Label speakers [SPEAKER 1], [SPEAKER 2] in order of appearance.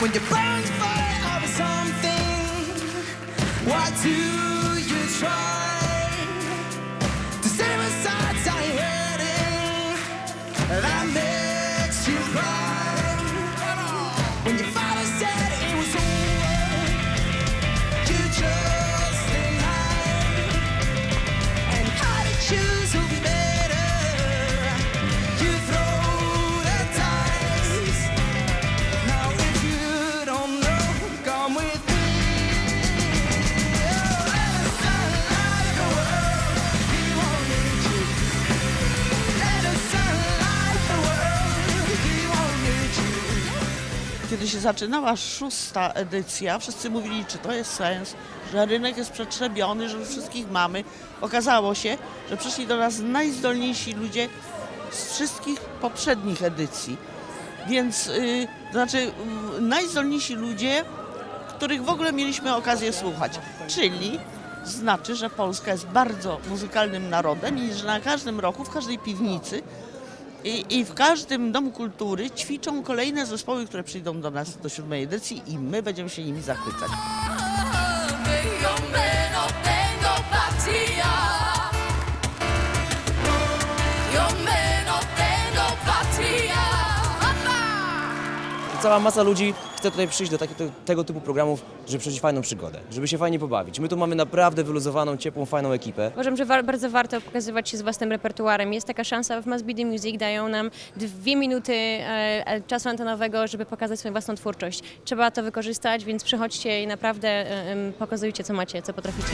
[SPEAKER 1] When you burn for something, why do you try
[SPEAKER 2] Kiedy się zaczynała szósta edycja, wszyscy mówili, czy to jest sens, że rynek jest przetrzebiony, że wszystkich mamy. Okazało się, że przyszli do nas najzdolniejsi ludzie z wszystkich poprzednich edycji. Więc, yy, to znaczy, yy, najzdolniejsi ludzie, których w ogóle mieliśmy okazję słuchać. Czyli znaczy, że Polska jest bardzo muzykalnym narodem i że na każdym roku, w każdej piwnicy i, I w każdym domu kultury ćwiczą kolejne zespoły, które przyjdą do nas do siódmej edycji i my będziemy się nimi zachwycać.
[SPEAKER 3] Cała masa ludzi chce tutaj przyjść do takiego, tego typu programów, żeby przeżyć fajną przygodę, żeby się fajnie pobawić. My tu mamy naprawdę wyluzowaną, ciepłą, fajną ekipę.
[SPEAKER 4] Uważam, że wa- bardzo warto pokazywać się z własnym repertuarem. Jest taka szansa w Be The Music, dają nam dwie minuty e, e, czasu antenowego, żeby pokazać swoją własną twórczość. Trzeba to wykorzystać, więc przychodźcie i naprawdę e, pokazujcie, co macie, co potraficie.